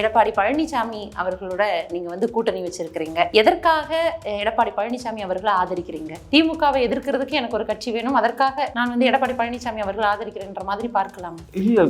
எடப்பாடி பழனிசாமி அவர்களோட நீங்க வந்து கூட்டணி வச்சிருக்கிறீங்க. எதற்காக எடப்பாடி பழனிசாமி அவர்களை ஆதரிக்கிறீங்க? திமுகவை எதிர்க்கிறதுக்கு எனக்கு ஒரு கட்சி வேணும். அதற்காக நான் வந்து எடப்பாடி பழனிசாமி அவர்களை ஆதரிக்கிறேன்ற மாதிரி பார்க்கலாம். இல்ல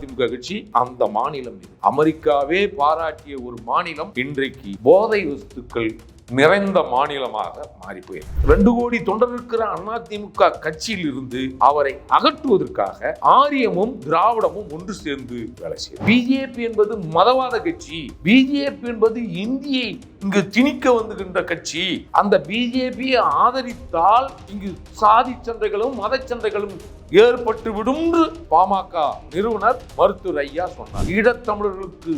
திமுக கட்சி அந்த மாநிலம் இது. அமெரிக்காவே பாராட்டிய ஒரு மாநிலம் இன்றைக்கு போதை வஸ்துக்கள் நிறைந்த மாநிலமாக மாறி போயிருக்கு ரெண்டு கோடி தொண்டர் இருக்கிற அதிமுக கட்சியில் இருந்து அவரை அகற்றுவதற்காக ஆரியமும் திராவிடமும் ஒன்று சேர்ந்து வேலை செய்யும். பிஜேபி என்பது மதவாத கட்சி. பிஜேபி என்பது இந்தியை இங்கு திணிக்க வந்துகின்ற கட்சி அந்த பிஜேபியை ஆதரித்தால் இங்கு சாதி சண்டைகளும் மத சண்டைகளும் ஏற்பட்டு விடும் பாமக நிறுவனர் மருத்துவர் ஐயா சொன்னார். ஈழத்தமிழர்களுக்கு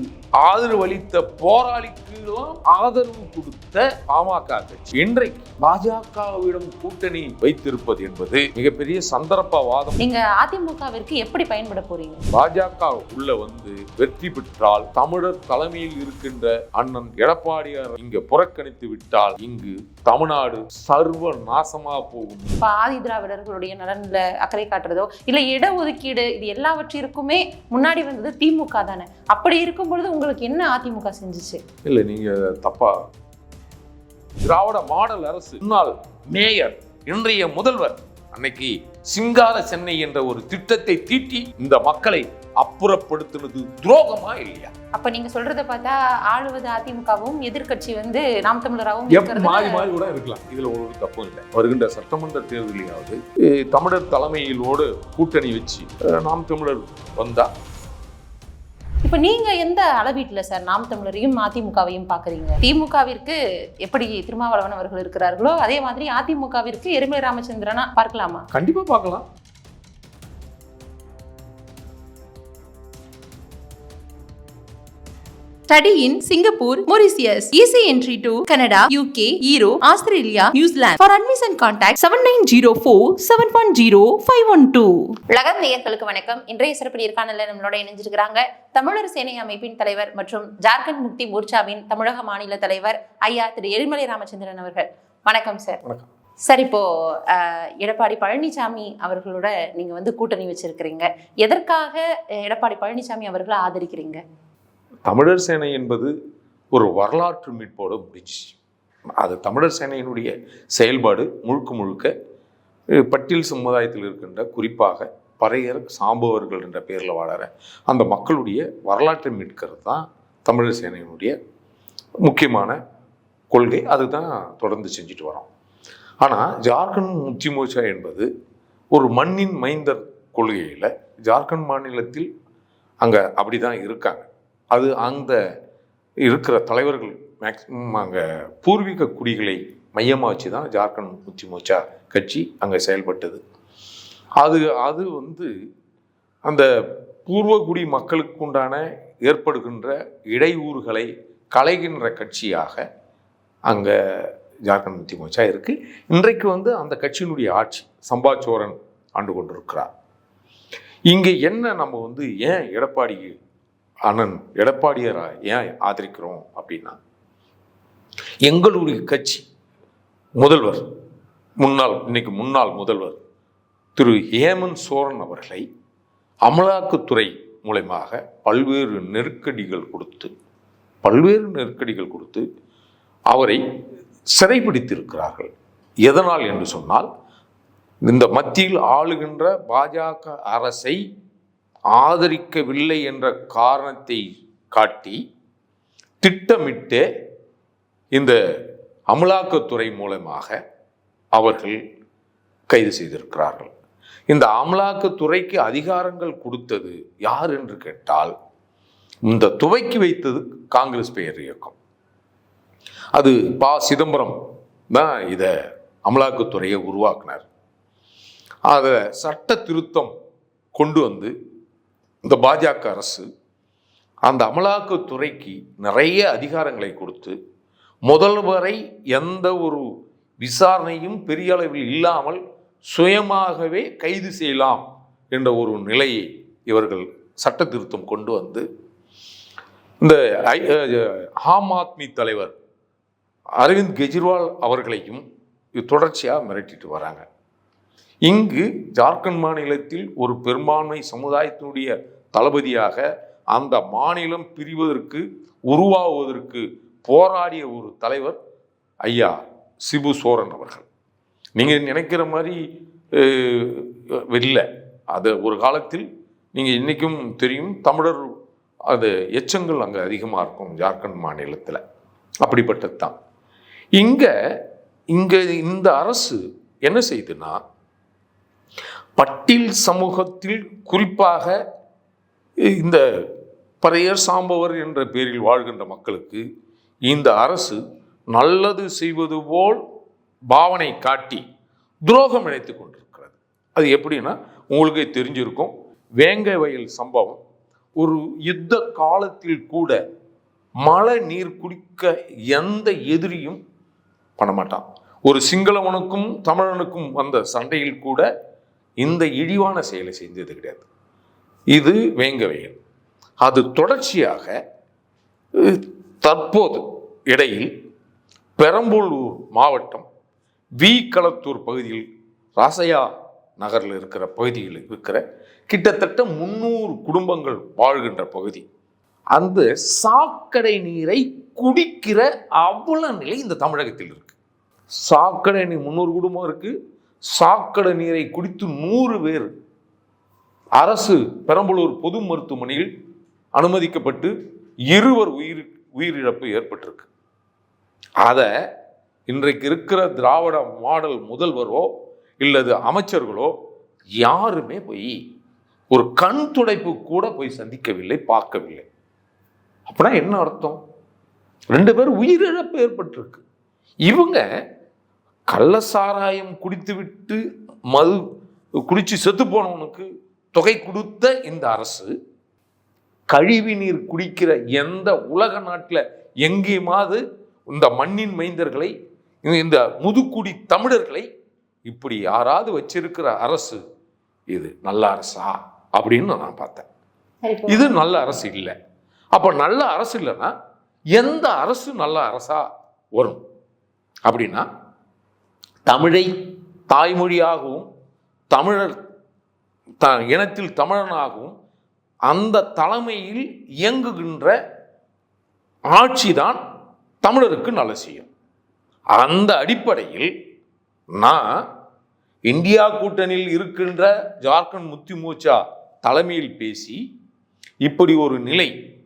ஆதரவு அளித்த போராளிக்கெல்லாம் ஆதரவு கொடுத்த பாமக கட்சி. இன்றைக்கு பாஜகவிடம் கூட்டணி வைத்திருப்பது என்பது மிகப்பெரிய சந்தர்ப்பவாதம். நீங்க அதிமுகவிற்கு எப்படி பயன்பட போறீங்க? பாஜக உள்ள வந்து வெற்றி பெற்றால் தமிழர் தலைமையில் இருக்கின்ற அண்ணன் எடப்பாடியார் இங்க புறக்கணித்து விட்டால் இங்கு தமிழ்நாடு சர்வ நாசமா போகும். ஆதி திராவிடர்களுடைய நலன்ல அக்கறை காட்டுறதோ இல்ல இடஒதுக்கீடு இது எல்லாவற்றிற்குமே முன்னாடி வந்தது திமுக தானே. அப்படி இருக்கும் பொழுது உங்களுக்கு என்ன அதிமுக செஞ்சுச்சு? இல்ல நீங்க தப்பா. திராவிட மாடல் அரசு முன்னாள் மேயர் இன்றைய முதல்வர் அன்னைக்கு சிங்கார சென்னை என்ற ஒரு திட்டத்தை தீட்டி இந்த மக்களை அப்புறப்படுத்தினது துரோகமா இல்லையா? அப்ப நீங்க சொல்றத பார்த்தா ஆளுவது அதிமுகவும் எதிர்க்கட்சி வந்து நாம் தமிழராகவும் மாறி மாறி கூட இருக்கலாம். இதுல ஒரு தப்பும் இல்லை. வருகின்ற சட்டமன்ற தேர்தலையாவது தமிழர் தலைமையிலோடு கூட்டணி வச்சு நாம் தமிழர் வந்தா. இப்ப நீங்க எந்த அளவீட்டுல சார் நாம் தமிழரையும் அதிமுகவையும் பாக்குறீங்க? திமுகவிற்கு எப்படி திருமாவளவன் அவர்கள் இருக்கிறார்களோ அதே மாதிரி அதிமுகவிற்கு எருமலை ராமச்சந்திரனா பார்க்கலாமா? கண்டிப்பா பார்க்கலாம். Study in Singapore, Mauritius. Easy entry to Canada, UK, Europe, Australia, New Zealand. For admission contact 7904 710 512. உலகம் நேயர்களுக்கு வணக்கம் இன்றைய சிறப்பு நேர்காணல நம்மளோட இணைஞ்சிருக்கிறாங்க தமிழர் சேனை அமைப்பின் தலைவர் மற்றும் ஜார்க்கண்ட் முக்தி மோர்ச்சாவின் தமிழக மாநில தலைவர் ஐயா திரு எரிமலை ராமச்சந்திரன் அவர்கள் வணக்கம் சார் வணக்கம். சார் இப்போ எடப்பாடி பழனிசாமி அவர்களோட நீங்க வந்து கூட்டணி வச்சிருக்கிறீங்க எதற்காக எடப்பாடி பழனிசாமி அவர்களை ஆதரிக்கிறீங்க தமிழர் சேனை என்பது ஒரு வரலாற்று மீட்போட முடிஞ்சு அது தமிழர் சேனையினுடைய செயல்பாடு முழுக்க முழுக்க பட்டியல் சமுதாயத்தில் இருக்கின்ற குறிப்பாக பறையர் சாம்பவர்கள் என்ற பெயரில் வாழற அந்த மக்களுடைய வரலாற்றை மீட்கிறது தான் தமிழர் சேனையினுடைய முக்கியமான கொள்கை. அதுதான் தொடர்ந்து செஞ்சுட்டு வரோம். ஆனால் ஜார்க்கண்ட் முக்தி மோர்ச்சா என்பது ஒரு மண்ணின் மைந்தர் கொள்கையில் ஜார்க்கண்ட் மாநிலத்தில் அங்கே அப்படி தான் இருக்காங்க. அது அந்த இருக்கிற தலைவர்கள் மேக்சிமம் அங்கே பூர்வீக குடிகளை மையமாக வச்சு தான் ஜார்க்கண்ட் முக்தி மோர்ச்சா கட்சி அங்கே செயல்பட்டது. அது அது வந்து அந்த பூர்வகுடி மக்களுக்கு உண்டான ஏற்படுகின்ற இடையூறுகளை களைகின்ற கட்சியாக அங்கே ஜார்க்கண்ட் முக்தி மோர்ச்சா இருக்குது இன்றைக்கு வந்து அந்த கட்சியினுடைய ஆட்சி சம்பாச்சோரன் ஆண்டு கொண்டிருக்கிறார். இங்கே என்ன நம்ம வந்து ஏன் எடப்பாடி அண்ணன் எடப்பாடியரை ஏன் ஆதரிக்கிறோம் அப்படின்னா எங்களுடைய கட்சி முதல்வர் முன்னாள் இன்னைக்கு முன்னாள் முதல்வர் திரு ஹேமந்த் சோரன் அவர்களை அமலாக்கத்துறை மூலயமாக பல்வேறு நெருக்கடிகள் கொடுத்து பல்வேறு நெருக்கடிகள் கொடுத்து அவரை சிறைபிடித்திருக்கிறார்கள். எதனால் என்று சொன்னால் இந்த மத்தியில் ஆளுகின்ற பாஜக அரசை ஆதரிக்கவில்லை என்ற காரணத்தை காட்டி திட்டமிட்டு இந்த அமலாக்கத்துறை மூலமாக அவர்கள் கைது செய்திருக்கிறார்கள். இந்த அமலாக்கத்துறைக்கு அதிகாரங்கள் கொடுத்தது யார் என்று கேட்டால் இந்த துவக்கி வைத்தது காங்கிரஸ் பெயர் இயக்கம். அது ப. சிதம்பரம் தான் இதை அமலாக்கத்துறையை உருவாக்கினார். அதை சட்ட திருத்தம் கொண்டு வந்து இந்த பாஜக அரசு அந்த அமலாக்கத்துறைக்கு நிறைய அதிகாரங்களை கொடுத்து முதல்வரை எந்த ஒரு விசாரணையும் பெரிய அளவில் இல்லாமல் சுயமாகவே கைது செய்யலாம் என்ற ஒரு நிலையை இவர்கள் சட்ட திருத்தம் கொண்டு வந்து இந்த ஆம் ஆத்மி தலைவர் அரவிந்த் கெஜ்ரிவால் அவர்களையும் இது தொடர்ச்சியாக மிரட்டிட்டு வராங்க. இங்கு ஜார்க்கண்ட் மாநிலத்தில் ஒரு பெரும்பான்மை சமுதாயத்தினுடைய தளபதியாக அந்த மாநிலம் பிரிவதற்கு உருவாவதற்கு போராடிய ஒரு தலைவர் ஐயா சிபு சோரன் அவர்கள். நீங்கள் நினைக்கிற மாதிரி இல்லை. அது ஒரு காலத்தில் நீங்கள் இன்றைக்கும் தெரியும் தமிழர் அது எச்சங்கள் அங்கே அதிகமாக இருக்கும் ஜார்க்கண்ட் மாநிலத்தில். அப்படிப்பட்டது தான் இங்கே இங்கே இந்த அரசு என்ன செய்யுதுன்னா பட்டியல் சமூகத்தில் குறிப்பாக இந்த பறையர் சாம்பவர் என்ற பேரில் வாழ்கின்ற மக்களுக்கு இந்த அரசு நல்லது செய்வது போல் பாவனை காட்டி துரோகம் இணைத்து கொண்டிருக்கிறது. அது எப்படின்னா உங்களுக்கே தெரிஞ்சிருக்கும் வேங்கை வயல் சம்பவம். ஒரு யுத்த காலத்தில் கூட மழை நீர் குடிக்க எந்த எதிரியும் பண்ண மாட்டான் ஒரு சிங்களவனுக்கும் தமிழனுக்கும் வந்த சண்டையில் கூட இந்த இழிவான செயலை செஞ்சது கிடையாது. இது வேங்கவேல் அது தொடர்ச்சியாக தற்போது இடையில் பெரம்பலூர் மாவட்டம் வி களத்தூர் பகுதியில் ராசையா நகரில் இருக்கிற பகுதியில் இருக்கிற கிட்டத்தட்ட முந்நூறு குடும்பங்கள் வாழ்கின்ற பகுதி. அந்த சாக்கடை நீரை குடிக்கிற அவ்வளோ நிலை இந்த தமிழகத்தில் இருக்கு. சாக்கடை நீர் முந்நூறு குடும்பம் இருக்கு. சாக்கடை நீரை குடித்து நூறு பேர் அரசு பெரம்பலூர் பொது மருத்துவமனையில் அனுமதிக்கப்பட்டு இருவர் உயிர் உயிரிழப்பு ஏற்பட்டிருக்கு. அதை இன்றைக்கு இருக்கிற திராவிட மாடல் முதல்வரோ இல்லது அமைச்சர்களோ யாருமே போய் ஒரு கண் துடைப்பு கூட போய் சந்திக்கவில்லை பார்க்கவில்லை. அப்படின்னா என்ன அர்த்தம்? ரெண்டு பேர் உயிரிழப்பு ஏற்பட்டிருக்கு. இவங்க கள்ள சாராயம் குடித்துவிட்டு மது குடிச்சு செத்து போனவனுக்கு தொகை கொடுத்த இந்த அரசு கழிவு நீர் குடிக்கிற எந்த உலக நாட்டில் எங்கேயுமாவது இந்த மண்ணின் மைந்தர்களை இந்த- முதுக்குடி தமிழர்களை இப்படி யாராவது வச்சிருக்கிற அரசு இது நல்ல அரசா அப்படின்னு நான் பார்த்தேன். இது நல்ல அரசு இல்லை. அப்போ நல்ல அரசு இல்லைன்னா எந்த அரசு நல்ல அரசா வரும்? அப்படின்னா தமிழை தாய்மொழியாகவும் தமிழர் த இனத்தில் தமிழனாகவும் அந்த தலைமையில் இயங்குகின்ற ஆட்சி தான் தமிழருக்கு நல்ல செய்யும். அந்த அடிப்படையில் நான் இந்தியா கூட்டணியில் இருக்கின்ற ஜார்க்கண்ட் முத்தி மோர்ச்சா தலைமையில் பேசி இப்படி ஒரு நிலை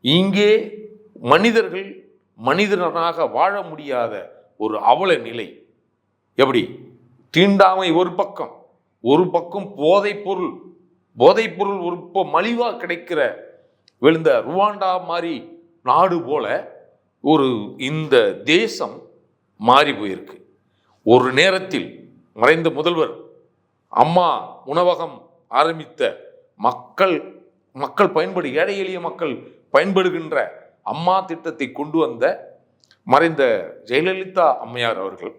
இங்கே மனிதர்கள் மனிதனாக வாழ முடியாத ஒரு அவல நிலை. எப்படி? தீண்டாமை ஒரு பக்கம். ஒரு பக்கம் போதைப் பொருள் போதைப் பொருள் ஒரு இப்போ மலிவாக கிடைக்கிற விழுந்த ருவாண்டா மாதிரி நாடு போல ஒரு இந்த தேசம் மாறி போயிருக்கு. ஒரு நேரத்தில் மறைந்த முதல்வர் அம்மா உணவகம் ஆரம்பித்த மக்கள் மக்கள் பயன்படு ஏழை எளிய மக்கள் பயன்படுகின்ற அம்மா திட்டத்தை கொண்டு வந்த மறைந்த ஜெயலலிதா அம்மையார் அவர்கள்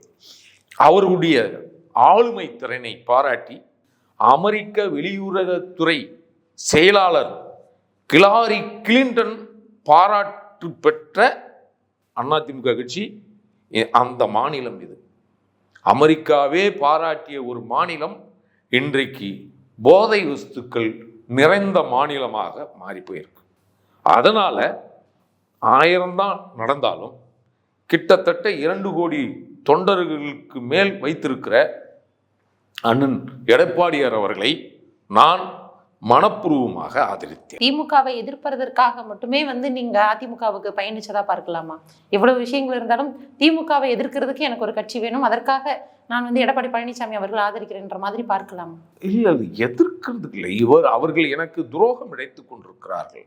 அவர்களுடைய ஆளுமை திறனை பாராட்டி அமெரிக்க வெளியுறவுத்துறை செயலாளர் கிலாரி கிளின்டன் பாராட்டு பெற்ற அதிமுக கட்சி அந்த மாநிலம் இது. அமெரிக்காவே பாராட்டிய ஒரு மாநிலம் இன்றைக்கு போதை வஸ்துக்கள் நிறைந்த மாநிலமாக மாறி போயிருக்கு அதனால் ஆயிரம்தான் நடந்தாலும் கிட்டத்தட்ட இரண்டு கோடி தொண்டர்களுக்கு மேல் வைத்திருக்கிற அண்ணன் எடப்பாடியார் அவர்களை நான் மனப்பூர்வமாக ஆதரித்தேன். திமுகவை எதிர்ப்பதற்காக மட்டுமே வந்து நீங்க அதிமுகவுக்கு பயணிச்சதா பார்க்கலாமா? இவ்வளவு விஷயங்கள் இருந்தாலும் திமுகவை எதிர்க்கிறதுக்கு எனக்கு ஒரு கட்சி வேணும். அதற்காக நான் வந்து எடப்பாடி பழனிசாமி அவர்கள் ஆதரிக்கிறேன்ற மாதிரி பார்க்கலாமா? இல்லை அது எதிர்க்கிறதுக்கு இல்லை. இவர் அவர்கள் எனக்கு துரோகம் இழைத்துக் கொண்டிருக்கிறார்கள்.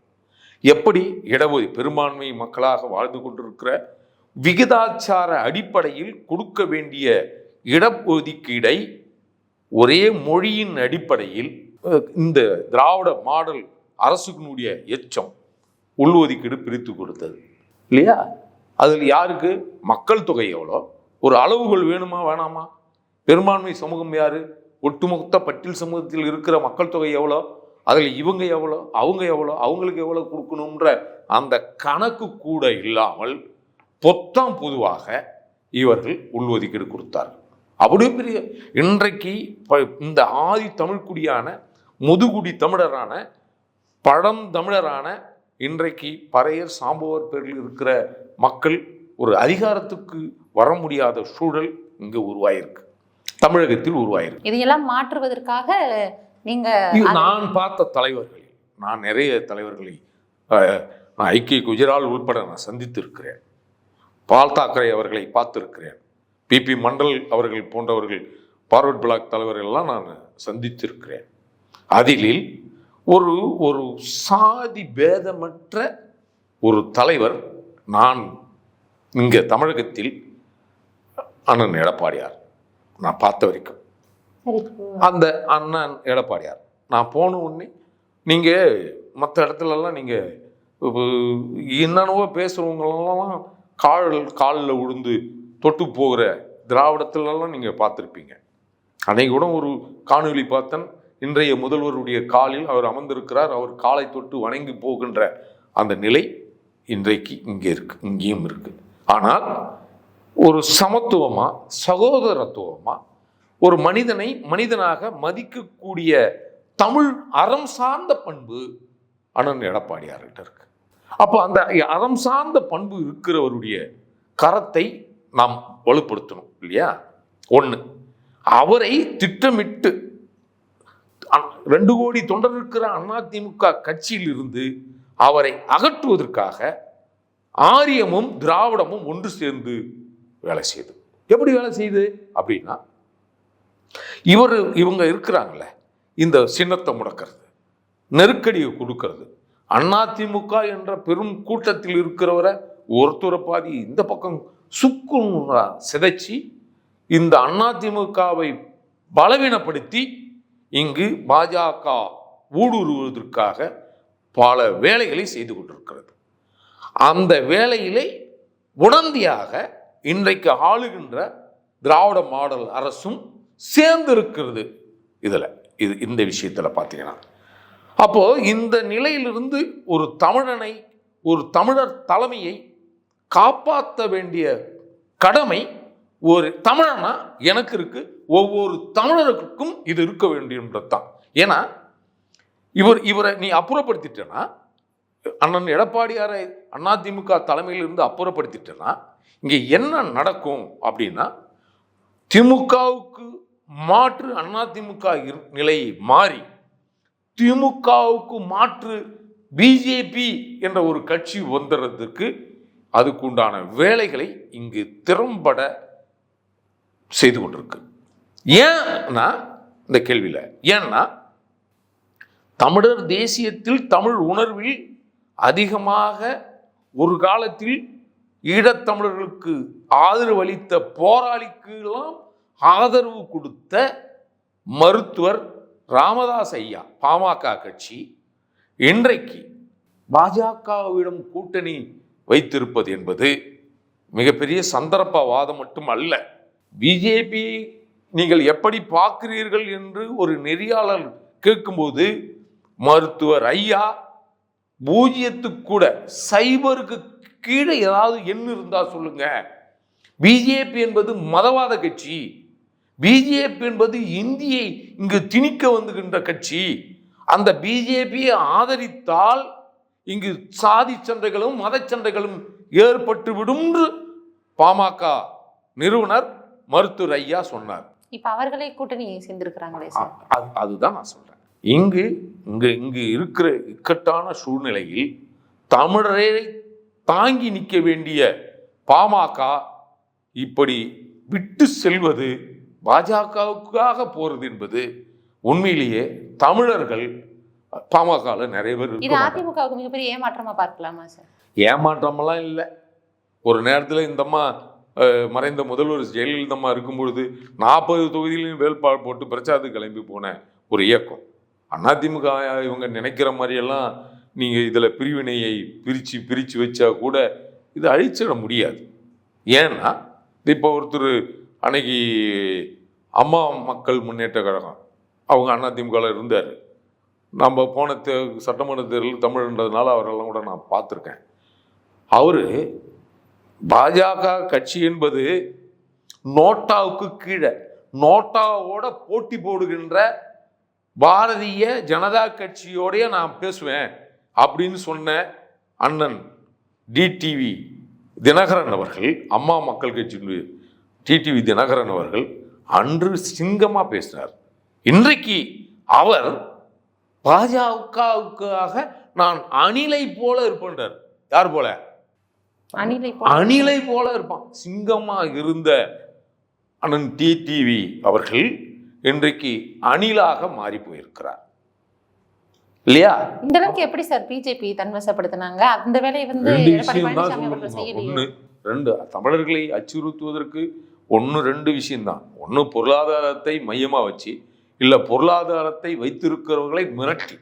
எப்படி இடஒதி பெரும்பான்மை மக்களாக வாழ்ந்து கொண்டிருக்கிற விகிதாச்சார அடிப்படையில் கொடுக்க வேண்டிய இடஒதுக்கீடை ஒரே மொழியின் அடிப்படையில் இந்த திராவிட மாடல் அரசுக்கினுடைய எச்சம் உள்ஒதுக்கீடு பிரித்து கொடுத்தது. இல்லையா? அதில் யாருக்கு? மக்கள் தொகை எவ்வளோ? ஒரு அளவுகள் வேணுமா வேணாமா? பெரும்பான்மை சமூகம் யார்? ஒட்டுமொத்த பட்டியல் சமூகத்தில் இருக்கிற மக்கள் தொகை எவ்வளோ? அதில் இவங்க எவ்வளோ? அவங்க எவ்வளோ? அவங்களுக்கு எவ்வளோ கொடுக்கணுன்ற அந்த கணக்கு கூட இல்லாமல் பொத்தாம் பொதுவாக இவர்கள் உள்ஒதுக்கீடு கொடுத்தார்கள். அப்படியே பெரிய இன்றைக்கு இந்த ஆதி தமிழ்குடியான முதுகுடி தமிழரான பழம் தமிழரான இன்றைக்கு பறையர் சாம்பவர் பேரில் இருக்கிற மக்கள் ஒரு அதிகாரத்துக்கு வர முடியாத சூழல் இங்கு உருவாயிருக்கு. தமிழகத்தில் உருவாயிருக்கு. இதையெல்லாம் மாற்றுவதற்காக நீங்க இது நான் பார்த்த தலைவர்கள் நான் நிறைய தலைவர்களை நான் ஐக்கிய குஜரால் உட்பட நான் சந்தித்து இருக்கிறேன் பால் தாக்கரே அவர்களை பார்த்திருக்கிறேன். பிபி மண்டல் அவர்கள் போன்றவர்கள் பார்வர்ட் பிளாக் தலைவர்கள் எல்லாம் நான் சந்தித்திருக்கிறேன். அதிலில் ஒரு ஒரு சாதி பேதமற்ற ஒரு தலைவர் நான் இங்கே தமிழகத்தில் அண்ணன் எடப்பாடியார். நான் பார்த்த வரைக்கும். அந்த அண்ணன் எடப்பாடியார். நான் போன உடனே நீங்கள் மற்ற இடத்துலலாம் நீங்கள் என்னென்னவோ பேசுகிறவங்களெல்லாம் கால் காலில் விழுந்து தொட்டு போகிற திராவிடத்திலலாம் நீங்கள் பார்த்துருப்பீங்க. அன்னைக்கு கூட ஒரு காணொலி பார்த்தன் இன்றைய முதல்வருடைய காலில் அவர் அமர்ந்திருக்கிறார் அவர் காலை தொட்டு வணங்கி போகின்ற அந்த நிலை இன்றைக்கு இங்கே இருக்கு இங்கேயும் இருக்கு. ஆனால் ஒரு சமத்துவமாக சகோதரத்துவமாக ஒரு மனிதனை மனிதனாக மதிக்கக்கூடிய தமிழ் அறம் சார்ந்த பண்பு அண்ணன் எடப்பாடியார்கிட்ட இருக்கு. அப்போ அந்த அறம் சார்ந்த பண்பு இருக்கிறவருடைய கரத்தை நாம் வலுப்படுத்தணும் இல்லையா? ஒன்று அவரை திட்டமிட்டு அ- ரெண்டு கோடி தொண்டர் இருக்கிற அதிமுக கட்சியில் இருந்து அவரை அகற்றுவதற்காக ஆரியமும் திராவிடமும் ஒன்று சேர்ந்து வேலை செய்யுது எப்படி வேலை செய்யுது அப்படின்னா இவர் இவங்க இருக்கிறாங்களே இந்த சின்னத்தை முடக்கிறது நெருக்கடியை கொடுக்கறது. அதிமுக என்ற பெரும் கூட்டத்தில் இருக்கிறவரை ஒருத்தரை பாதி இந்த பக்கம் சுக்குநூறா சிதைச்சி இந்த அதிமுகவை பலவீனப்படுத்தி இங்கு பாஜக ஊடுருவதற்காக பல வேலைகளை செய்து கொண்டிருக்கிறது. அந்த வேலையிலே உடந்தையாக இன்றைக்கு ஆளுகின்ற திராவிட மாடல் அரசும் சேர்ந்து இருக்கிறது இதில் இது இந்த விஷயத்தில் பார்த்தீங்கன்னா. அப்போது இந்த நிலையிலிருந்து ஒரு தமிழனை ஒரு தமிழர் தலைமையை காப்பாற்ற வேண்டிய கடமை ஒரு தமிழனா எனக்கு இருக்கு. ஒவ்வொரு தமிழருக்கும் இது இருக்க வேண்டியன்றது தான் ஏன்னா இவர் இவரை நீ அப்புறப்படுத்திட்டேன்னா அண்ணன் எடப்பாடியாரை அதிமுக தலைமையிலிருந்து அப்புறப்படுத்திட்டேன்னா இங்கே என்ன நடக்கும் அப்படின்னா திமுகவுக்கு மாற்று அதிமுக இரு- நிலையை மாறி திமுகவுக்கு மாற்று பிஜேபி என்ற ஒரு கட்சி வந்துடுறதுக்கு அதுக்குண்டான வேலைகளை இங்கு திறம்பட செய்து கொண்டிருக்கு. ஏன்னா இந்த கேள்வியில் ஏன்னா தமிழர் தேசியத்தில் தமிழ் உணர்வில் அதிகமாக ஒரு காலத்தில் ஈழத்தமிழர்களுக்கு ஆதரவு அளித்த போராளிக்கெல்லாம் ஆதரவு கொடுத்த மருத்துவர் ராமதாஸ் ஐயா பாமக கட்சி. இன்றைக்கு பாஜகவிடம் கூட்டணி வைத்திருப்பது என்பது மிகப்பெரிய சந்தர்ப்பவாதம் மட்டும் அல்ல. பிஜேபி நீங்கள் எப்படி பார்க்கிறீர்கள் என்று ஒரு நெறியாளர் கேட்கும்போது மருத்துவர் ஐயா பூஜ்ஜியத்துக்கு கூட சைபருக்கு கீழே ஏதாவது எண் இருந்தால் சொல்லுங்க. பிஜேபி என்பது மதவாத கட்சி. பிஜேபி என்பது இந்தியை இங்கு திணிக்க வந்துகின்ற கட்சி. அந்த பிஜேபியை ஆதரித்தால் இங்கு சாதி சண்டைகளும் மத சண்டைகளும் ஏற்பட்டு விடும் என்று பாமக நிறுவனர் மருத்துவர் ஐயா சொன்னார். இப்ப அவர்களே கூட்டணி சேர்ந்திருக்கிறாங்களே அது- அதுதான் நான் சொல்றேன். இங்கு இங்கு இங்கு இருக்கிற இக்கட்டான சூழ்நிலையில் தமிழரை தாங்கி நிற்க வேண்டிய பாமக இப்படி விட்டு செல்வது பாஜகவுக்காக போறது என்பது உண்மையிலேயே தமிழர்கள் பாமகவில் நிறைய பேர் இது. அதிமுகவுக்கு மிகப்பெரிய ஏமாற்றமா பார்க்கலாமா சார் ஏமாற்றமெல்லாம் இல்லை. ஒரு நேரத்தில் இந்த அம்மா அஹ், மறைந்த முதல்வர் ஜெயலலிதா அம்மா இருக்கும் பொழுது நாற்பது தொகுதியிலையும் வேட்பாளர் போட்டு பிரச்சாரத்துக்கு கிளம்பி போன ஒரு இயக்கம். அதிமுக இவங்க நினைக்கிற மாதிரியெல்லாம் நீங்கள் இதில் பிரிவினையை பிரித்து பிரித்து வச்சா கூட இதை அழிச்சிட முடியாது. ஏன்னா இப்போ ஒருத்தர் அன்னைக்கு அம்மா மக்கள் முன்னேற்ற கழகம் அவங்க அதிமுகவில் இருந்தார். நம்ம போன தே சட்டமன்ற தேர்தல் தமிழ்ன்றதுனால அவரெல்லாம் கூட நான் பார்த்துருக்கேன். அவர் பாஜக கட்சி என்பது நோட்டாவுக்கு கீழே நோட்டாவோட போட்டி போடுகின்ற பாரதிய ஜனதா கட்சியோடைய நான் பேசுவேன் அப்படின்னு சொன்ன அண்ணன் டிடிவி தினகரன் அவர்கள் அம்மா மக்கள் கட்சி டிடிவி தினகரன் அவர்கள் அன்று சிங்கமாக பேசினார் இன்றைக்கு அவர் பாஜகவுக்காக நான் அணிலை போல இருப்பேன்றார். யார் போல? அணிலை அணிலை போல இருப்பான். சிங்கமா இருந்த அண்ணன் டிடிவி அவர்கள் இன்றைக்கு அணிலாக மாறி போயிருக்கிறார். இல்லையா? இந்த அளவுக்கு எப்படி சார் பிஜேபி தன்வசப்படுத்தினாங்க? அந்த வேலையை வந்து ரெண்டு விஷயம் ஒண்ணு ரெண்டு தமிழர்களை அச்சுறுத்துவதற்கு ஒன்று ரெண்டு விஷயம்தான். ஒன்று பொருளாதாரத்தை மையமா வச்சு இல்லை பொருளாதாரத்தை வைத்திருக்கிறவர்களை மிரட்டி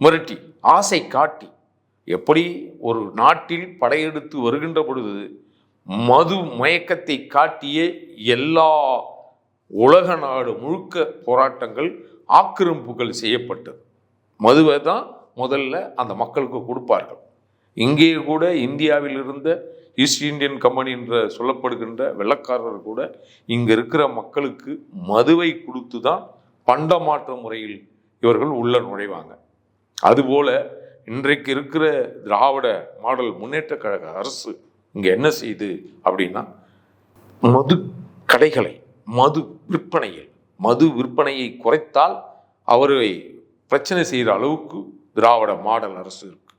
மிரட்டி ஆசை காட்டி எப்படி ஒரு நாட்டில் படையெடுத்து வருகின்ற பொழுது மது மயக்கத்தை காட்டியே எல்லா உலக நாடு முழுக்க போராட்டங்கள் ஆக்கிரமிப்புகள் செய்யப்பட்டது. மதுவை தான் முதல்ல அந்த மக்களுக்கு கொடுப்பார்கள். இங்கே கூட இந்தியாவில் இருந்த ஈஸ்ட் இந்தியன் கம்பெனி என்ற சொல்லப்படுகின்ற வெள்ளக்காரர் கூட இங்கே இருக்கிற மக்களுக்கு மதுவை கொடுத்து தான் பண்டமாற்ற முறையில் இவர்கள் உள்ள நுழைவாங்க. அதுபோல் இன்றைக்கு இருக்கிற திராவிட மாடல் முன்னேற்ற கழக அரசு இங்கே என்ன செய்யுது அப்படின்னா மது கடைகளை மது விற்பனையில் மது விற்பனையை குறைத்தால் அவரை பிரச்சனை செய்கிற அளவுக்கு திராவிட மாடல் அரசு இருக்கு.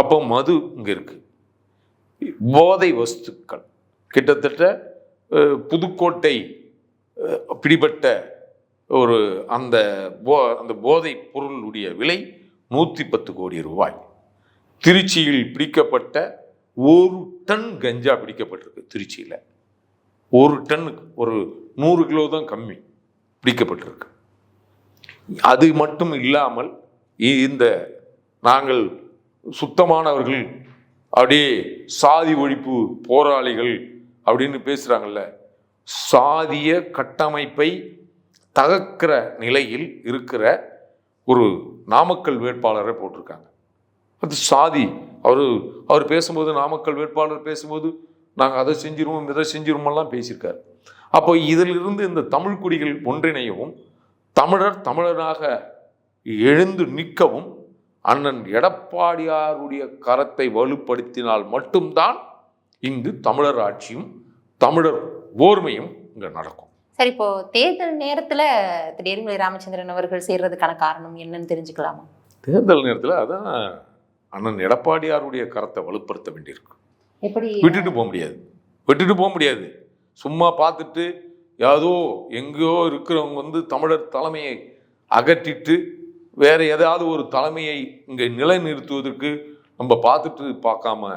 அப்போ மது இங்கே இருக்கு. போதை வஸ்துக்கள். கிட்டத்தட்ட புதுக்கோட்டை பிடிபட்ட ஒரு அந்த போ அந்த போதை பொருளுடைய விலை நூற்றி பத்து கோடி ரூபாய். திருச்சியில் பிடிக்கப்பட்ட ஒரு டன் கஞ்சா பிடிக்கப்பட்டிருக்கு திருச்சியில். ஒரு டன்னுக்கு ஒரு நூறு கிலோ தான் கம்மி பிடிக்கப்பட்டிருக்கு. அது மட்டும் இல்லாமல் இ- இந்த நாங்கள் சுத்தமானவர்கள் அப்படியே சாதி ஒழிப்பு போராளிகள் அப்படின்னு பேசுகிறாங்கல்ல சாதிய கட்டமைப்பை தகர்க்கிற நிலையில் இருக்கிற ஒரு நாமக்கல் வேட்பாளரை போட்டிருக்காங்க. அது சாதி. அவர் அவர் பேசும்போது நாமக்கல் வேட்பாளர் பேசும்போது நாங்கள் அதை செஞ்சிருவோம் இதை செஞ்சிருவோமெல்லாம் பேசியிருக்காரு. அப்போ இதிலிருந்து இந்த தமிழ் குடிகள் ஒன்றிணையவும் தமிழர் தமிழராக எழுந்து நிற்கவும் அண்ணன் எடப்பாடியாருடைய கரத்தை வலுப்படுத்தினால் மட்டும்தான் இங்கு தமிழர் ஆட்சியும் தமிழர் ஓர்மையும் இங்கே நடக்கும். சரி இப்போ தேர்தல் நேரத்துல திரு எரிமலை ராமச்சந்திரன் அவர்கள் சேர்றதுக்கான காரணம் என்னன்னு தெரிஞ்சுக்கலாமா? தேர்தல் நேரத்தில் அதான் அண்ணன் எடப்பாடியாருடைய கரத்தை வலுப்படுத்த வேண்டியிருக்கு. எப்படி? விட்டுட்டு போக முடியாது. விட்டுட்டு போக முடியாது. சும்மா பார்த்துட்டு ஏதோ எங்கேயோ இருக்கிறவங்க வந்து தமிழர் தலைமையை அகற்றிட்டு வேற ஏதாவது ஒரு தலைமையை இங்கே நிலைநிறுத்துவதற்கு நம்ம பார்த்துட்டு பார்க்காம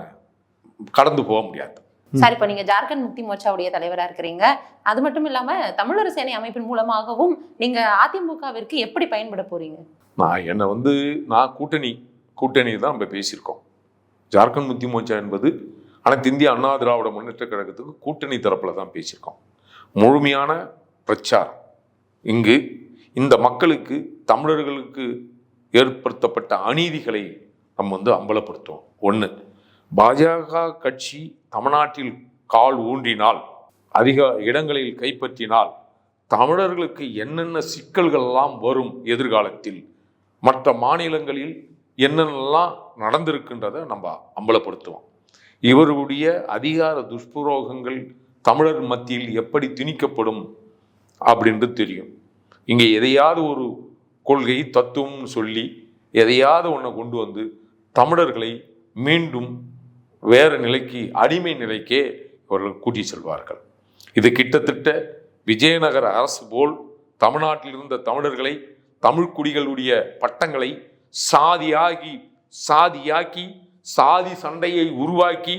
கடந்து போக முடியாது. சார் இப்போ நீங்க ஜார்க்கண்ட் முக்தி மோர்ச்சாவுடைய தலைவரா இருக்கிறீங்க. அது மட்டும் இல்லாம தமிழர் சேனை அமைப்பின் மூலமாகவும் நீங்க அதிமுகவிற்கு எப்படி பயன்பட போறீங்க? நான் என்னை வந்து நான் கூட்டணி கூட்டணி தான் நம்ம பேசியிருக்கோம். ஜார்க்கண்ட் முக்தி மோர்ச்சா என்பது அனைத்து இந்திய அண்ணா திராவிட முன்னேற்ற கழகத்துக்கு கூட்டணி தரப்பில் தான் பேசியிருக்கோம். முழுமையான பிரச்சாரம். இங்கு இந்த மக்களுக்கு தமிழர்களுக்கு ஏற்படுத்தப்பட்ட அநீதிகளை நம்ம வந்து அம்பலப்படுத்துவோம். ஒன்று பாஜக கட்சி தமிழ்நாட்டில் கால் ஊன்றினால் அதிக இடங்களில் கைப்பற்றினால் தமிழர்களுக்கு என்னென்ன சிக்கல்கள் எல்லாம் வரும் எதிர்காலத்தில் மற்ற மாநிலங்களில் என்னென்னலாம் நடந்திருக்கின்றதை நம்ம அம்பலப்படுத்துவோம். இவருடைய அதிகார துஷ்பிரோகங்கள் தமிழர் மத்தியில் எப்படி திணிக்கப்படும் அப்படின்றது தெரியும். இங்கே எதையாவது ஒரு கொள்கை தத்துவம்னு சொல்லி எதையாவது ஒன்றை கொண்டு வந்து தமிழர்களை மீண்டும் வேறு நிலைக்கு அடிமை நிலைக்கே இவர்கள் கூட்டி செல்வார்கள். இது கிட்டத்தட்ட விஜயநகர அரசு போல் தமிழ்நாட்டில் இருந்த தமிழர்களை தமிழ் குடிகளுடைய பட்டங்களை சாதியாகி சாதியாக்கி சாதி சண்டையை உருவாக்கி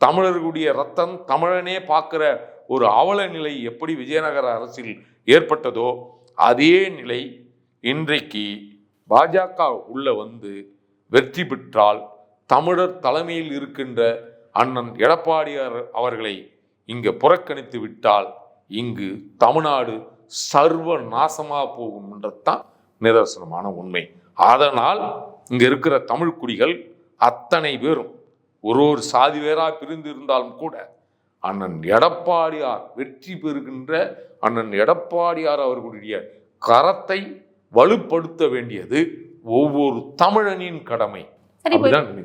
தமிழர்களுடைய ரத்தம் தமிழனே பார்க்குற ஒரு அவல நிலை எப்படி விஜயநகர அரசில் ஏற்பட்டதோ அதே நிலை இன்றைக்கு பாஜக உள்ள வந்து வெற்றி பெற்றால் தமிழர் தலைமையில் இருக்கின்ற அண்ணன் எடப்பாடியார் அவர்களை இங்கே புறக்கணித்து விட்டால் இங்கு தமிழ்நாடு சர்வ நாசமாக போகும் என்றதான் நிதர்சனமான உண்மை. அதனால் இங்கே இருக்கிற தமிழ் குடிகள் அத்தனை பேரும் ஒரு ஒரு சாதி வேறாக பிரிந்து இருந்தாலும் கூட அண்ணன் எடப்பாடியார் வெற்றி பெறுகின்ற அண்ணன் எடப்பாடியார் அவர்களுடைய கரத்தை வலுப்படுத்த வேண்டியது ஒவ்வொரு தமிழனின் கடமை. சரி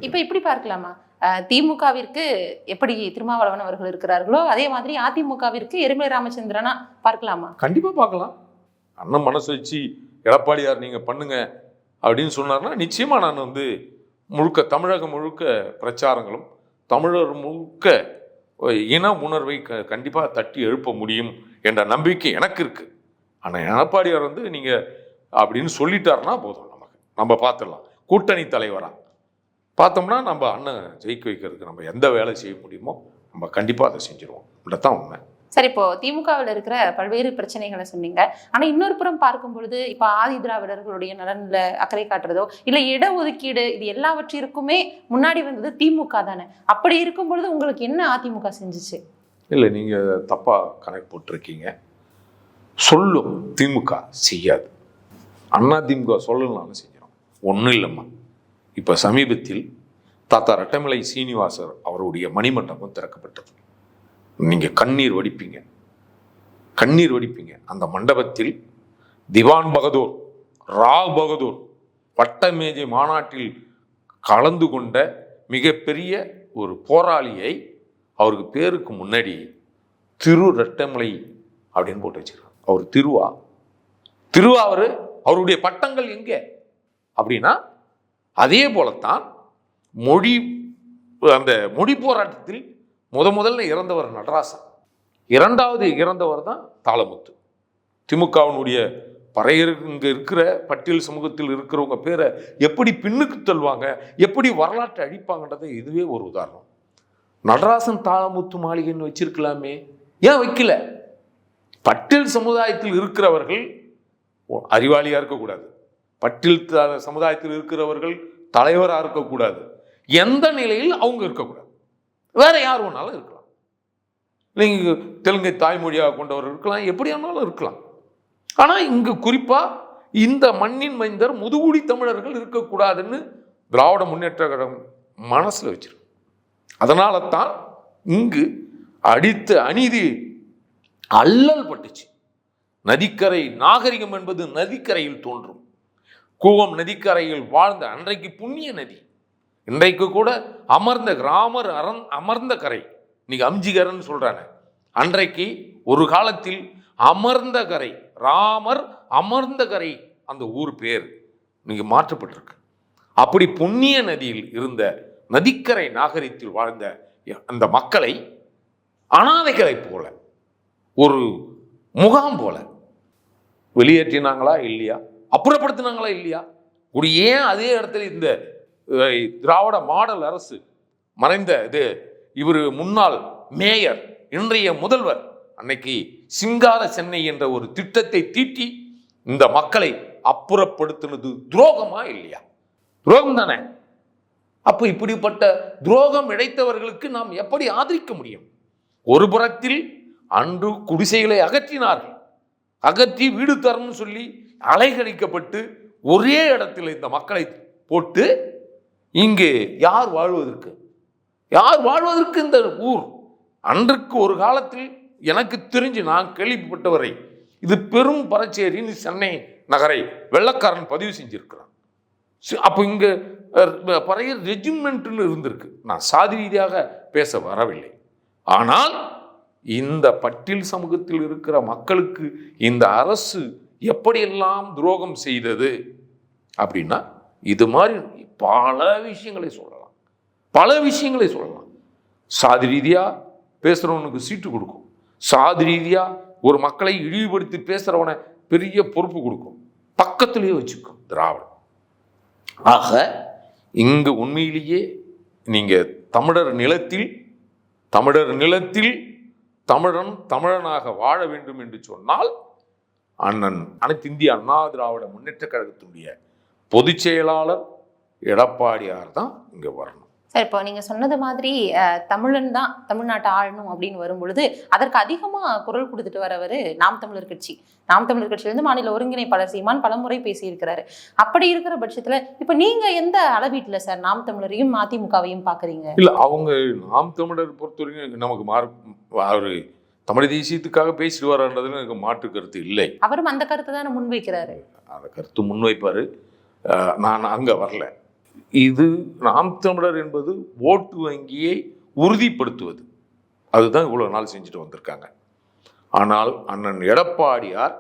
இப்போ இப்படி பார்க்கலாமா? திமுகவிற்கு எப்படி திருமாவளவன் அவர்கள் இருக்கிறார்களோ அதே மாதிரி அதிமுகவிற்கு எருமை ராமச்சந்திரனா பார்க்கலாமா? கண்டிப்பா பார்க்கலாம். அண்ணன் மனசு வச்சு எடப்பாடியார் நீங்க பண்ணுங்க அப்படின்னு சொன்னார்னா நிச்சயமா நான் வந்து முழுக்க தமிழகம் முழுக்க பிரச்சாரங்களும் தமிழர் முழுக்க இன உணர்வை க கண்டிப்பாக தட்டி எழுப்ப முடியும் என்ற நம்பிக்கை எனக்கு இருக்கு. ஆனால் எடப்பாடியார் வந்து நீங்க அப்படின்னு சொல்லிட்டாருன்னா போதும் நமக்கு. நம்ம பார்த்துடலாம். கூட்டணி தலைவரா? பார்த்தோம்னா நம்ம அண்ணன் ஜெயிக்க வைக்கிறதுக்கு நம்ம எந்த வேலை செய்ய முடியுமோ நம்ம கண்டிப்பாக அதை செஞ்சிருவோம். தான் உண்மை. சரி இப்போ திமுகவில் இருக்கிற பல்வேறு பிரச்சனைகளை சொன்னீங்க. ஆனா இன்னொரு புறம் பார்க்கும் பொழுது இப்போ ஆதி திராவிடர்களுடைய நலன்ல அக்கறை காட்டுறதோ இல்ல இடஒதுக்கீடு இது எல்லாவற்றிற்குமே முன்னாடி வந்தது திமுக தானே? அப்படி இருக்கும் பொழுது உங்களுக்கு என்ன அதிமுக செஞ்சுச்சு? இல்லை நீங்கள் தப்பாக கணக்கு போட்டிருக்கீங்க. சொல்லும் திமுக செய்யாது. அண்ணா திமுக சொல்லலாம்னு செஞ்சிடும் ஒன்றும் இல்லைம்மா. இப்போ சமீபத்தில் தாத்தா ரெட்டமலை சீனிவாசர் அவருடைய மணிமண்டபம் திறக்கப்பட்டது. நீங்கள் கண்ணீர் வடிப்பீங்க. கண்ணீர் வடிப்பீங்க. அந்த மண்டபத்தில் திவான் பகதூர் ராவ் பகதூர் பட்டமேஜை மாநாட்டில் கலந்து கொண்ட மிகப்பெரிய ஒரு போராளியை அவருக்கு பேருக்கு முன்னாடி திரு ரெட்டமலை அப்படின்னு போட்டு வச்சிருக்காங்க அவர் திருவா. திருவா அவர் அவருடைய பட்டங்கள் எங்கே? அப்படின்னா அதே போலத்தான் மொழி அந்த மொழி போராட்டத்தில் முத முதல்ல இறந்தவர் நடராசன் இரண்டாவது இறந்தவர் தான் தாளமுத்து. திமுகவினுடைய பறையர் இங்கே இருக்கிற பட்டியல் சமூகத்தில் இருக்கிறவங்க பேரை எப்படி பின்னுக்கு தள்ளுவாங்க எப்படி வரலாற்றை அழிப்பாங்கன்றது இதுவே ஒரு உதாரணம். நடராசன் தாளமுத்து மாளிகைன்னு வச்சிருக்கலாமே. ஏன் வைக்கல? பட்டியல் சமுதாயத்தில் இருக்கிறவர்கள் அறிவாளியாக இருக்கக்கூடாது. பட்டில் சமுதாயத்தில் இருக்கிறவர்கள் தலைவராக இருக்கக்கூடாது. எந்த நிலையில் அவங்க இருக்கக்கூடாது. வேற யார் வேணாலும் இருக்கலாம். நீங்கள் தெலுங்கை தாய்மொழியாக கொண்டவர் இருக்கலாம் எப்படி வேணாலும் இருக்கலாம். ஆனால் இங்கு குறிப்பாக இந்த மண்ணின் மைந்தர் முதுகுடி தமிழர்கள் இருக்கக்கூடாதுன்னு திராவிட முன்னேற்ற கழகம் மனசில் வச்சிருக்கு. அதனால தான் இங்கு அடித்த அநீதி அல்லல் பட்டுச்சு. நதிக்கரை நாகரிகம் என்பது நதிக்கரையில் தோன்றும். கூவம் நதிக்கரையில் வாழ்ந்த அன்றைக்கு புண்ணிய நதி. இன்றைக்கு கூட அமர்ந்த ராமர் அரண் அமர்ந்த கரை. இன்னைக்கு அம்ஜிகரன் சொல்கிறாங்க அன்றைக்கு ஒரு காலத்தில் அமர்ந்த கரை ராமர் அமர்ந்த கரை அந்த ஊர் பேர் இன்னைக்கு மாற்றப்பட்டிருக்கு. அப்படி புண்ணிய நதியில் இருந்த நதிக்கரை நாகரிகத்தில் வாழ்ந்த அந்த மக்களை அனாதைகளை போல ஒரு முகாம் போல வெளியேற்றினாங்களா இல்லையா? அப்புறப்படுத்தினாங்களா இல்லையா? ஒரு ஏன் அதே இடத்துல இந்த திராவிட மாடல் அரசு மறைந்த இது இவர் முன்னாள் மேயர் இன்றைய முதல்வர் அன்னைக்கு சிங்கார சென்னை என்ற ஒரு திட்டத்தை தீட்டி இந்த மக்களை அப்புறப்படுத்தினது துரோகமா இல்லையா? துரோகம் தானே? அப்போ இப்படிப்பட்ட துரோகம் இழைத்தவர்களுக்கு நாம் எப்படி ஆதரிக்க முடியும்? ஒரு புறத்தில் அன்று குடிசைகளை அகற்றினார்கள். அகற்றி வீடு தரணும்னு சொல்லி அலைகழிக்கப்பட்டு ஒரே இடத்தில் இந்த மக்களை போட்டு இங்கே யார் வாழ்வதற்கு? யார் வாழ்வதற்கு இந்த ஊர்? அன்றைக்கு ஒரு காலத்தில் எனக்கு தெரிஞ்சு நான் கேள்விப்பட்டவரை இது பெரும் பரச்சேரின்னு சென்னை நகரை வெள்ளக்காரன் பதிவு செஞ்சிருக்கிறான். அப்போ இங்கே பறைய ரெஜிமெண்ட்னு இருந்திருக்கு. நான் சாதி ரீதியாக பேச வரவில்லை. ஆனால் இந்த பட்டியல் சமூகத்தில் இருக்கிற மக்களுக்கு இந்த அரசு எப்படியெல்லாம் துரோகம் செய்தது அப்படின்னா இது மாதிரி பல விஷயங்களை சொல்லலாம். பல விஷயங்களை சொல்லலாம். சாதி ரீதியாக பேசுகிறவனுக்கு சீட்டு கொடுக்கும். சாதி ரீதியாக ஒரு மக்களை இழிவுபடுத்தி பேசுகிறவனை பெரிய பொறுப்பு கொடுக்கும். பக்கத்துலேயே வச்சுக்கும் திராவிடம். ஆக இங்கு உண்மையிலேயே நீங்கள் தமிழர் நிலத்தில் தமிழர் நிலத்தில் தமிழன் தமிழனாக வாழ வேண்டும் என்று சொன்னால் அண்ணன் அனைத்து இந்திய அண்ணா திராவிட முன்னேற்ற கழகத்தினுடைய பொதுச் செயலாளர் எடப்பாடியார் தான் இங்க வரணும். சரி இப்போ நீங்க சொன்னது மாதிரி தமிழன் தான் தமிழ்நாட்டை ஆளணும் அப்படின்னு வரும் பொழுது அதற்கு அதிகமா குரல் கொடுத்துட்டு வரவர் நாம் தமிழர் கட்சி. நாம் தமிழர் கட்சியிலிருந்து மாநில ஒருங்கிணைப்பாளர் சீமான் பலமுறை பேசியிருக்கிறாரு. அப்படி இருக்கிற பட்சத்துல இப்போ நீங்க எந்த அளவீட்டுல சார் நாம் தமிழரையும் அதிமுகவையும் பாக்குறீங்க இல்ல அவங்க நாம் தமிழர் பொறுத்தவரைக்கும் நமக்கு மாறு அவரு தமிழ் தேசியத்துக்காக பேசிடுவார்ன்றதுல எனக்கு மாற்று கருத்து இல்லை. அவரும் அந்த கருத்தை தானே முன்வைக்கிறாரு? அந்த கருத்து முன்வைப்பார். நான் அங்கே வரல. இது நாம் தமிழர் என்பது ஓட்டு வங்கியை உறுதிப்படுத்துவது. அதுதான் இவ்வளோ நாள் செஞ்சுட்டு வந்திருக்காங்க. ஆனால் அண்ணன் எடப்பாடியார்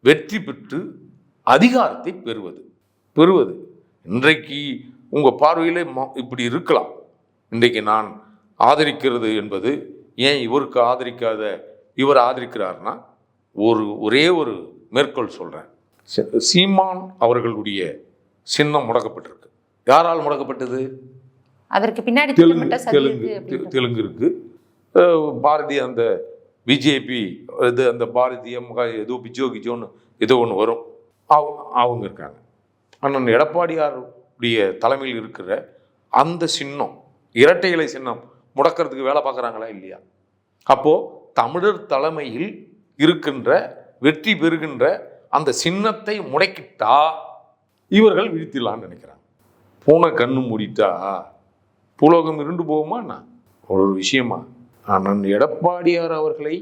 வெற்றி பெற்று அதிகாரத்தை பெறுவது. பெறுவது. இன்றைக்கு உங்கள் பார்வையிலே ம- இப்படி இருக்கலாம். இன்றைக்கு நான் ஆதரிக்கிறது என்பது ஏன் இவருக்கு ஆதரிக்காத இவர் ஆதரிக்கிறார்னா ஒரு ஒரே ஒரு மேற்கோள் சொல்கிறேன் சீமான் அவர்களுடைய சின்னம் முடக்கப்பட்டிருக்கு. யாரால் முடக்கப்பட்டது? அதற்கு பின்னாடி தெலுங்கு தெலுங்கு தெலுங்கு இருக்கு. பாரதிய அந்த பிஜேபி இது அந்த பாரதிய மகா ஏதோ பிஜோ கிஜோன்னு ஏதோ ஒன்று வரும். அவ- அவங்க இருக்காங்க. அண்ணன் எடப்பாடியாருடைய தலைமையில் இருக்கிற அந்த சின்னம் இரட்டை இலை சின்னம் முடக்கிறதுக்கு வேலை பார்க்குறாங்களா இல்லையா? அப்போது தமிழர் தலைமையில் இருக்கின்ற வெற்றி பெறுகின்ற அந்த சின்னத்தை முடக்கிட்டா இவர்கள் வீழ்த்திடலான்னு நினைக்கிறாங்க. பூனை கண்ணு மூடிட்டா பூலோகம் இருண்டு போகுமா என்ன? ஒரு விஷயமா? ஆனால் எடப்பாடியார் அவர்களை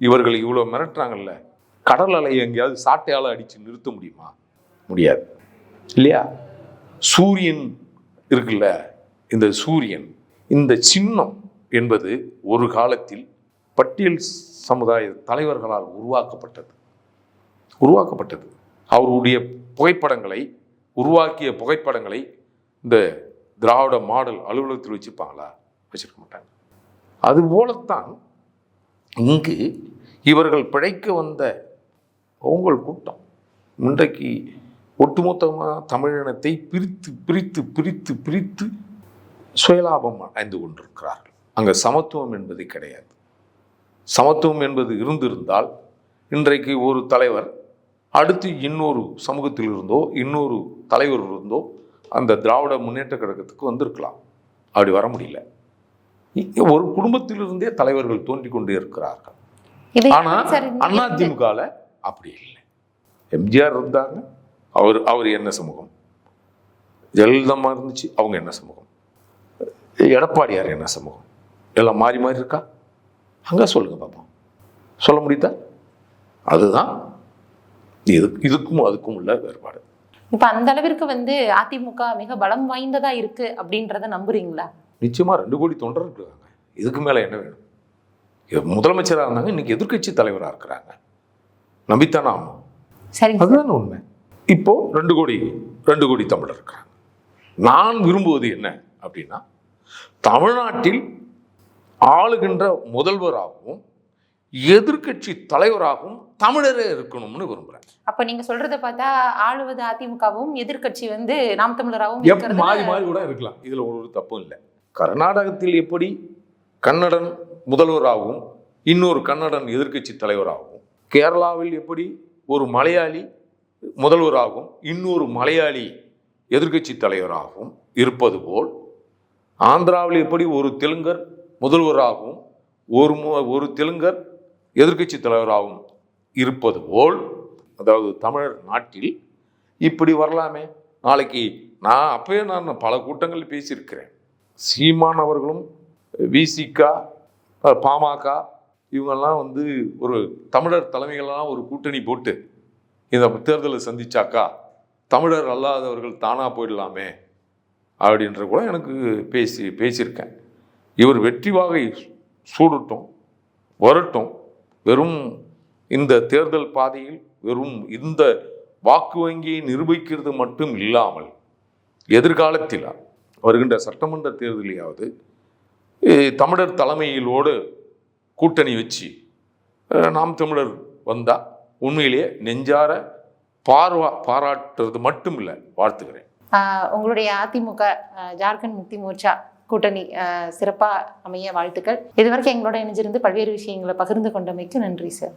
இவர்கள் இவ்வளோ மிரட்டுறாங்கல்ல கடல் அலை எங்கேயாவது சாட்டையால் அடித்து நிறுத்த முடியுமா? முடியாது. இல்லையா? சூரியன் இருக்குல்ல இந்த சூரியன் இந்த சின்னம் என்பது ஒரு காலத்தில் பட்டியல் சமுதாய தலைவர்களால் உருவாக்கப்பட்டது. உருவாக்கப்பட்டது. அவருடைய புகைப்படங்களை உருவாக்கிய புகைப்படங்களை இந்த திராவிட மாடல் அலுவலகத்தில் வச்சுப்பாங்களா வச்சுருக்க மாட்டாங்க. அதுபோலத்தான் இங்கு இவர்கள் பிழைக்க வந்த உங்கள் கூட்டம். இன்றைக்கு ஒட்டுமொத்தமாக தமிழினத்தை பிரித்து பிரித்து பிரித்து பிரித்து சுயலாபம் அடைந்து கொண்டிருக்கிறார்கள். அங்கே சமத்துவம் என்பது கிடையாது. சமத்துவம் என்பது இருந்திருந்தால் இன்றைக்கு ஒரு தலைவர் அடுத்து இன்னொரு சமூகத்தில் இருந்தோ இன்னொரு தலைவர் இருந்தோ அந்த திராவிட முன்னேற்ற கழகத்துக்கு வந்திருக்கலாம். அப்படி வர முடியல. ஒரு குடும்பத்திலிருந்தே தலைவர்கள் தோன்றிக் கொண்டே இருக்கிறார்கள். இதை ஆனா சார் இந்த- அதிமுகல அப்படி இல்லை. எம்ஜிஆர் இருந்தாங்க அவர் அவர் என்ன சமூகம்? ஜெயலலிதா இருந்துச்சு அவங்க என்ன சமூகம்? எடப்பாடியார் என்ன சமூகம்? எல்லாம் மாறி மாறி இருக்கா? அங்க சொல்லுங்க பாப்போம். சொல்ல முடியுதா? அதுதான் இது இதுக்கும் அதுக்கும் உள்ள வேறுபாடு. இப்ப அந்த அளவிற்கு வந்து அதிமுக மிக பலம் வாய்ந்ததா இருக்கு அப்படின்றத நம்புறீங்களா? நிச்சயமா ரெண்டு கோடி தொண்டர் இருக்காங்க. இதுக்கு மேல என்ன வேணும்? இது முதலமைச்சராக இருந்தாங்க இன்னைக்கு எதிர்க்கட்சி தலைவராக இருக்கிறாங்க. நம்பித்தானே? சரிங்க சார். அதுதான் உண்மை. இப்போ ரெண்டு கோடி ரெண்டு கோடி தமிழர் இருக்கிறாங்க. நான் விரும்புவது என்ன அப்படின்னா தமிழ்நாட்டில் ஆளுகின்ற முதல்வராகவும் எதிர்க்கட்சி தலைவராகவும் தமிழரே இருக்கணும்னு விரும்புறேன். அப்ப நீங்க சொல்றத பார்த்தா ஆளுவது அதிமுகவும் எதிர்க்கட்சி வந்து நாம் தமிழராகவும் மாறி மாறி கூட இருக்கலாம். இதுல ஒரு தப்பும் இல்லை. கர்நாடகத்தில் எப்படி கன்னடன் முதல்வராகவும் இன்னொரு கன்னடன் எதிர்க்கட்சி தலைவராகவும் கேரளாவில் எப்படி ஒரு மலையாளி முதல்வராகவும் இன்னொரு மலையாளி எதிர்க்கட்சி தலைவராகவும் இருப்பது போல் ஆந்திராவில் எப்படி ஒரு தெலுங்கர் முதல்வராகவும் ஒரு மு- ஒரு தெலுங்கர் எதிர்க்கட்சி தலைவராகவும் இருப்பது போல் அதாவது தமிழர் நாட்டில் இப்படி வரலாமே. நாளைக்கு நான் அப்பயே நான் பல கூட்டங்களில் பேசியிருக்கிறேன். சீமான் அவர்களும் விசிகா பாமக இவங்கெல்லாம் வந்து ஒரு தமிழர் தலைமைகளெல்லாம் ஒரு கூட்டணி போட்டு இந்த தேர்தலை சந்திச்சாக்கா தமிழர் அல்லாதவர்கள் தானாக போயிடலாமே. அப்படின்ற கூட எனக்கு பேசி பேசியிருக்கேன். இவர் வெற்றி வாகை சூடட்டும் வரட்டும். வெறும் இந்த தேர்தல் பாதையில் வெறும் இந்த வாக்கு வங்கியை நிரூபிக்கிறது மட்டும் இல்லாமல் எதிர்காலத்தில் வருகின்ற சட்டமன்ற தேர்தலையாவது தமிழர் தலைமையிலோடு கூட்டணி வச்சு நாம் தமிழர் வந்தால் உண்மையிலேயே நெஞ்சார பார்வா பாராட்டுறது மட்டும் இல்லை வாழ்த்துக்கிறேன் உங்களுடைய அதிமுக ஜார்க்கண்ட் முக்தி மோர்ச்சா கூட்டணி சிறப்பாக சிறப்பா அமைய வாழ்த்துக்கள். இதுவரைக்கும் எங்களோட இணைஞ்சிருந்து பல்வேறு விஷயங்களை பகிர்ந்து கொண்டமைக்கு நன்றி சார்.